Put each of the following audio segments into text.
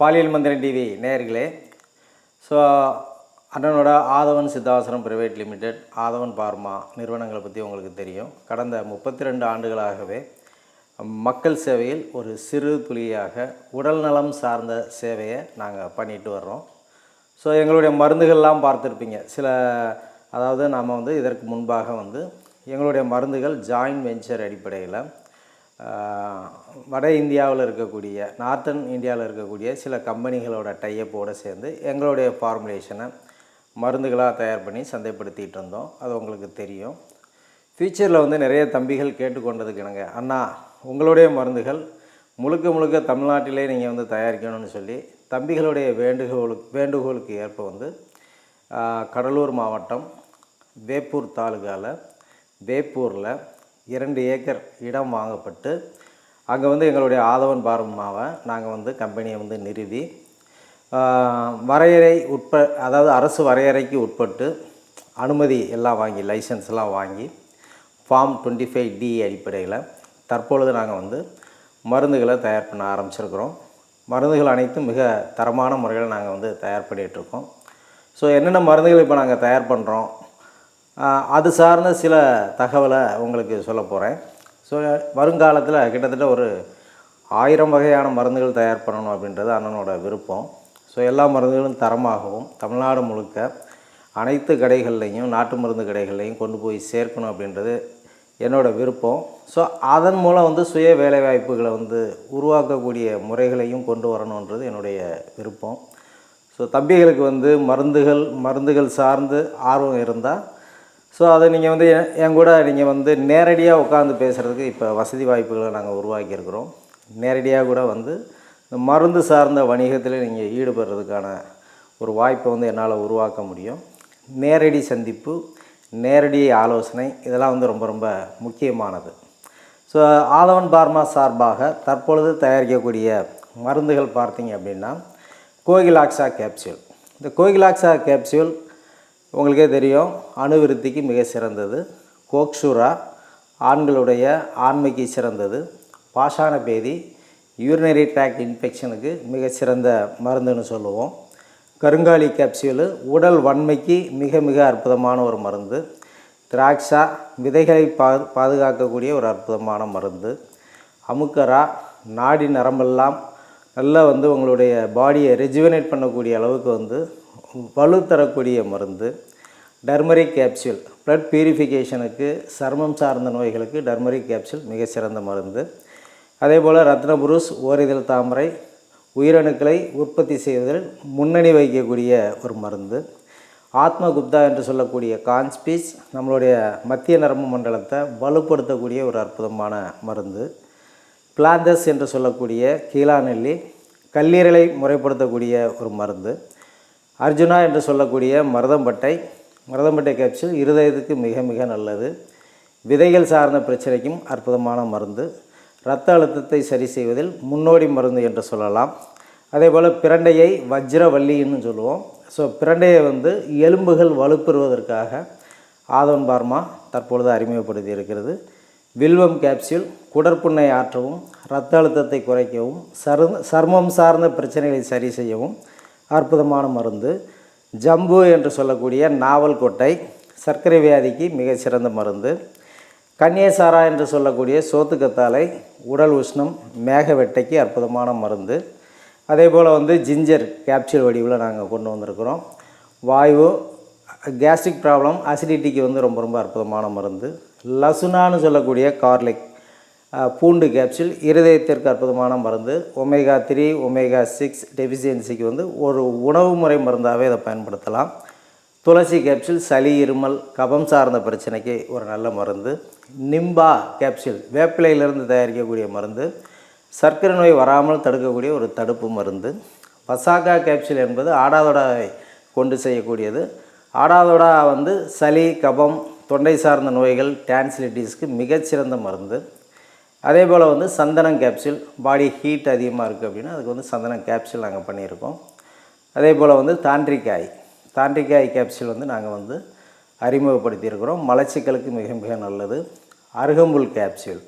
பாலியல் மந்திரன் டிவி நேர்களே ஸோ அண்ணனோட Aadhavan Siddhasanam private limited Aadhavan pharma நிறுவனங்களை பற்றி உங்களுக்கு தெரியும். கடந்த முப்பத்தி ரெண்டு ஆண்டுகளாகவே மக்கள் சேவையில் ஒரு சிறு துளியாக உடல் நலம் சார்ந்த சேவையை நாங்கள் பண்ணிட்டு வர்றோம். ஸோ எங்களுடைய மருந்துகள்லாம் பார்த்துருப்பீங்க. சில அதாவது நாம் வந்து இதற்கு முன்பாக வந்து எங்களுடைய மருந்துகள் ஜாயின்ட் வெஞ்சர் அடிப்படையில் வட இந்தியாவில் இருக்கக்கூடிய நார்த்தன் இந்தியாவில் இருக்கக்கூடிய சில கம்பெனிகளோட டையப்போடு சேர்ந்து எங்களுடைய ஃபார்முலேஷனை மருந்துகளாக தயார் பண்ணி சந்தைப்படுத்திகிட்டு இருந்தோம். அது உங்களுக்கு தெரியும். ஃப்யூச்சரில் வந்து நிறைய தம்பிகள் கேட்டுக்கொண்டதுக்கு எனங்க அண்ணா உங்களுடைய மருந்துகள் முழுக்க முழுக்க தமிழ்நாட்டிலே நீங்கள் வந்து தயாரிக்கணும்னு சொல்லி தம்பிகளுடைய வேண்டுகோளுக்கு வேண்டுகோளுக்கு ஏற்ப வந்து கடலூர் மாவட்டம் வேப்பூர் தாலுகாவில் வேப்பூரில் இரண்டு ஏக்கர் இடம் வாங்கப்பட்டு அங்கே வந்து எங்களுடைய ஆதவன் பார்மாவை நாங்கள் வந்து கம்பெனியை வந்து நிறுவி வரையறை உட்ப அதாவது அரசு வரையறைக்கு உட்பட்டு அனுமதி எல்லாம் வாங்கி லைசன்ஸ்லாம் எல்லாம் வாங்கி ஃபார்ம் டுவெண்ட்டி ஃபைவ் டி அடிப்படையில் தற்பொழுது நாங்கள் வந்து மருந்துகளை தயார் பண்ண ஆரம்பிச்சிருக்கிறோம். மருந்துகள் அனைத்தும் மிக தரமான முறையில் நாங்கள் வந்து தயார் பண்ணிகிட்ருக்கோம் ஸோ என்னென்ன மருந்துகள் இப்போ நாங்கள் தயார் பண்ணுறோம் அது சார்ந்த சில தகவலை உங்களுக்கு சொல்ல போகிறேன் ஸோ வருங்காலத்தில் கிட்டத்தட்ட ஒரு ஆயிரம் வகையான மருந்துகள் தயார் பண்ணணும் அப்படின்றது அண்ணனோட விருப்பம். ஸோ எல்லா மருந்துகளும் தரமாகவும் தமிழ்நாடு முழுக்க அனைத்து கடைகள்லையும் நாட்டு மருந்து கடைகள்லையும் கொண்டு போய் சேர்க்கணும் அப்படின்றது என்னோடய விருப்பம். ஸோ அதன் மூலம் வந்து சுய வேலைவாய்ப்புகளை வந்து உருவாக்கக்கூடிய முறைகளையும் கொண்டு வரணுன்றது என்னுடைய விருப்பம். ஸோ தம்பிகளுக்கு வந்து மருந்துகள் மருந்துகள் சார்ந்து ஆர்வம் இருந்தால் ஸோ அதை நீங்கள் வந்து என் கூட நீங்கள் வந்து நேரடியாக உட்காந்து பேசுகிறதுக்கு இப்போ வசதி வாய்ப்புகளை நாங்கள் உருவாக்கியிருக்கிறோம். நேரடியாக கூட வந்து இந்த மருந்து சார்ந்த வணிகத்தில் நீங்கள் ஈடுபடுறதுக்கான ஒரு வாய்ப்பை வந்து என்னால் உருவாக்க முடியும். நேரடி சந்திப்பு நேரடி ஆலோசனை இதெல்லாம் வந்து ரொம்ப ரொம்ப முக்கியமானது. ஸோ ஆதவன் பார்மா சார்பாக தற்பொழுது தயாரிக்கக்கூடிய மருந்துகள் பார்த்தீங்க அப்படின்னா கோகிலாக்ஸா கேப்சியூல் இந்த கோகிலாக்ஸா கேப்சியூல் உங்களுக்கே தெரியும் அணுவிருத்திக்கு மிக சிறந்தது. கோக்ஷுரா ஆண்களுடைய ஆண்மைக்கு சிறந்தது. பாஷான பேதி யூரினரி ட்ராக்ட் இன்ஃபெக்ஷனுக்கு மிக சிறந்த மருந்துன்னு சொல்லுவோம். கருங்காலி கேப்சியூலு உடல் வன்மைக்கு மிக மிக அற்புதமான ஒரு மருந்து. திராட்சா விதைகளை பா பாதுகாக்கக்கூடிய ஒரு அற்புதமான மருந்து. அமுக்கரா நாடி நரம்பெல்லாம் நல்லா வந்து உங்களுடைய பாடியை ரெஜுவனேட் பண்ணக்கூடிய அளவுக்கு வந்து வலு தரக்கூடிய மருந்து டர்மரிக் கேப்சூல் ப்ளட் பியூரிஃபிகேஷனுக்கு சர்மம் சார்ந்த நோய்களுக்கு டர்மரிக் கேப்சூல் மிக சிறந்த மருந்து. அதே போல் ரத்னபுருஷ் ஓரிதழ் தாமரை உயிரணுக்களை உற்பத்தி செய்வதில் முன்னணி வகிக்கக்கூடிய ஒரு மருந்து. ஆத்மகுப்தா என்று சொல்லக்கூடிய கான்ஸ்பீஸ் நம்மளுடைய மத்திய நரம்பு மண்டலத்தை வலுப்படுத்தக்கூடிய ஒரு அற்புதமான மருந்து. பிளாந்தஸ் என்று சொல்லக்கூடிய கீழாநெல்லி கல்லீரலை முறைப்படுத்தக்கூடிய ஒரு மருந்து. அர்ஜுனா என்று சொல்லக்கூடிய மருதம்பட்டை மருதம்பட்டை கேப்சூல் இருதயத்துக்கு மிக மிக நல்லது. விதைகள் சார்ந்த பிரச்சனைக்கும் அற்புதமான மருந்து. இரத்த அழுத்தத்தை சரி செய்வதில் முன்னோடி மருந்து என்று சொல்லலாம். அதே போல் பிரண்டையை வஜ்ரவல்லின்னு சொல்லுவோம். ஸோ பிரண்டையை வந்து எலும்புகள் வலுப்பெறுவதற்காக ஆதவன் பார்மா தற்பொழுது அறிமுகப்படுத்தி இருக்கிறது. வில்வம் கேப்சியூல் குடற்புண்ணை ஆற்றவும் இரத்த அழுத்தத்தை குறைக்கவும் சரு சர்மம் சார்ந்த பிரச்சனைகளை சரி செய்யவும் அற்புதமான மருந்து. ஜம்பு என்று சொல்லக்கூடிய நாவல் கொட்டை சர்க்கரை வியாதிக்கு மிக சிறந்த மருந்து. கன்னியசாரா என்று சொல்லக்கூடிய சோத்துக்கத்தாழை உடல் உஷ்ணம் மேக வெட்டைக்கு அற்புதமான மருந்து. அதே போல் வந்து ஜிஞ்சர் கேப்சூல் வடிவில் நாங்கள் கொண்டு வந்திருக்கிறோம். வாயு கேஸ்ட்ரிக் ப்ராப்ளம் அசிடிட்டிக்கு வந்து ரொம்ப ரொம்ப அற்புதமான மருந்து. லசுனான்னு சொல்லக்கூடிய கார்லிக் பூண்டு கேப்சூல் இருதயத்திற்கு அற்புதமான மருந்து. ஒமேகா த்ரீ ஒமேகா சிக்ஸ் டெஃபிஷியன்சிக்கு வந்து ஒரு உணவு முறை மருந்தாகவே இதை பயன்படுத்தலாம். துளசி கேப்சூல் சளி இருமல் கபம் சார்ந்த பிரச்சனைக்கு ஒரு நல்ல மருந்து. நிம்பா கேப்சூல் வேப்பிலையிலிருந்து தயாரிக்கக்கூடிய மருந்து. சர்க்கரை நோய் வராமல் தடுக்கக்கூடிய ஒரு தடுப்பு மருந்து. பசாக்கா கேப்சூல் என்பது ஆடாதொடாவை கொண்டு செய்யக்கூடியது. ஆடாதொடா வந்து சளி கபம் தொண்டை சார்ந்த நோய்கள் டான்சிலிட்டிஸ்க்கு மிகச்சிறந்த மருந்து. அதே போல் வந்து சந்தனம் கேப்சூல் பாடி ஹீட் அதிகமாக இருக்குது அப்படின்னா அதுக்கு வந்து சந்தனம் கேப்சூல் நாங்கள் பண்ணியிருக்கோம். அதே போல் வந்து தாண்டிக்காய் தாண்டிக்காய் கேப்சூல் வந்து நாங்கள் வந்து அறிமுகப்படுத்தியிருக்கிறோம். மலச்சிக்கலுக்கு மிக மிக நல்லது. அருகம்புல் கேப்சூல்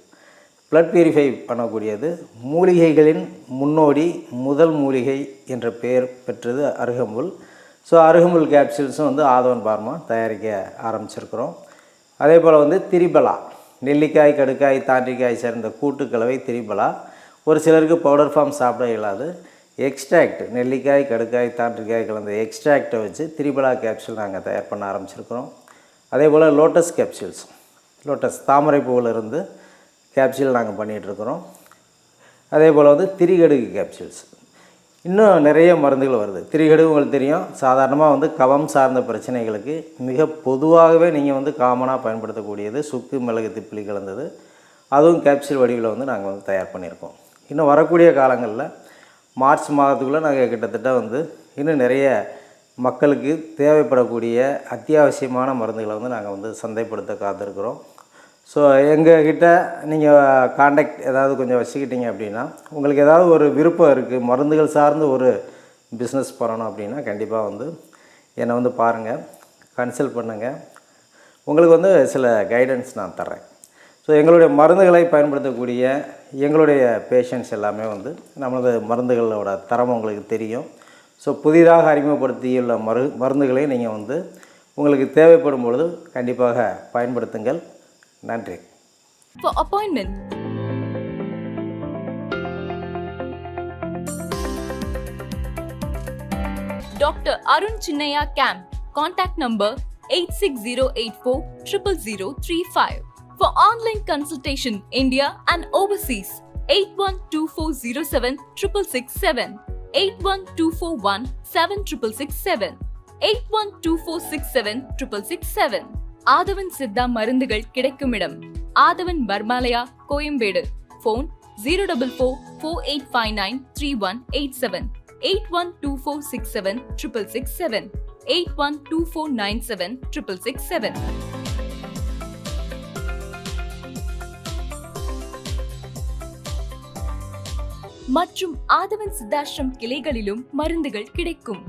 ப்ளட் பியூரிஃபை பண்ணக்கூடியது. மூலிகைகளின் முன்னோடி முதல் மூலிகை என்ற பெயர் பெற்றது அருகம்புல். ஸோ அருகம்புல் கேப்சூல்ஸும் வந்து ஆதவன் பார்மா தயாரிக்க ஆரம்பிச்சிருக்கிறோம். அதே போல் வந்து திரிபலா நெல்லிக்காய் கடுக்காய் தாண்டிக்காய் சேர்ந்த கூட்டுக்கலவை திரிபலா ஒரு சிலருக்கு பவுடர் ஃபார்ம் சாப்பிட இயலாது. எக்ஸ்ட்ராக்ட் நெல்லிக்காய் கடுக்காய் தாண்டிக்காய் கலந்த எக்ஸ்ட்ராக்டை வச்சு திரிபலா கேப்சூல் நாங்கள் தயார் பண்ண ஆரம்பிச்சிருக்கிறோம். அதே போல் லோட்டஸ் கேப்சூல்ஸ் லோட்டஸ் தாமரை பூவிலிருந்து கேப்சூல் நாங்கள் பண்ணிகிட்ருக்குறோம் அதே போல் வந்து திரிகடுகு கேப்சூல்ஸ் இன்னும் நிறைய மருந்துகள் வருது. திரிகடு உங்களுக்கு தெரியும். சாதாரணமாக வந்து கவம் சார்ந்த பிரச்சனைகளுக்கு மிக பொதுவாகவே நீங்கள் வந்து காமனாக பயன்படுத்தக்கூடியது சுக்கு மிளகு திப்பிலி கலந்தது. அதுவும் கேப்சூல் வடிவில் வந்து நாங்கள் வந்து தயார் பண்ணியிருக்கோம். இன்னும் வரக்கூடிய காலங்களில் மார்ச் மாதத்துக்குள்ளே நாங்கள் கிட்டத்தட்ட வந்து இன்னும் நிறைய மக்களுக்கு தேவைப்படக்கூடிய அத்தியாவசியமான மருந்துகளை வந்து நாங்கள் வந்து சந்தைப்படுத்த காத்திருக்கிறோம். ஸோ எங்ககிட்ட நீங்கள் காண்டாக்ட் ஏதாவது கொஞ்சம் வச்சுக்கிட்டீங்க அப்படின்னா உங்களுக்கு ஏதாவது ஒரு விருப்பம் இருக்குது மருந்துகள் சார்ந்து ஒரு பிஸ்னஸ் பண்ணணும் அப்படின்னா கண்டிப்பாக வந்து என்னை வந்து பாருங்கள் கன்சல்ட் பண்ணுங்கள் உங்களுக்கு வந்து சில கைடன்ஸ் நான் தர்றேன். ஸோ எங்களுடைய மருந்துகளை பயன்படுத்தக்கூடிய எங்களுடைய பேஷண்ட்ஸ் எல்லாமே வந்து நமது மருந்துகளோட தரம் உங்களுக்கு தெரியும். ஸோ புதிதாக அறிமுகப்படுத்தியுள்ள மரு மருந்துகளை நீங்கள் வந்து உங்களுக்கு தேவைப்படும் பொழுது கண்டிப்பாக பயன்படுத்துங்கள். நன்றி For appointment, Dr. Arun Chinnaya Camp. Contact number 86084 00035. For online consultation, India and overseas, 812407 667, 81241 7667, 812467 667. ஆதவன் சித்தா மருந்துகள் கிடைக்கும் இடம் Aadhavan Pharmalaya Koyambedu. Phone zero double four four eight five nine three one eight seven eight one two four six seven triple six seven eight one two four nine seven triple six seven மற்றும் ஆதவன் சித்தாஷ்ரம் கிளைகளிலும் மருந்துகள் கிடைக்கும்.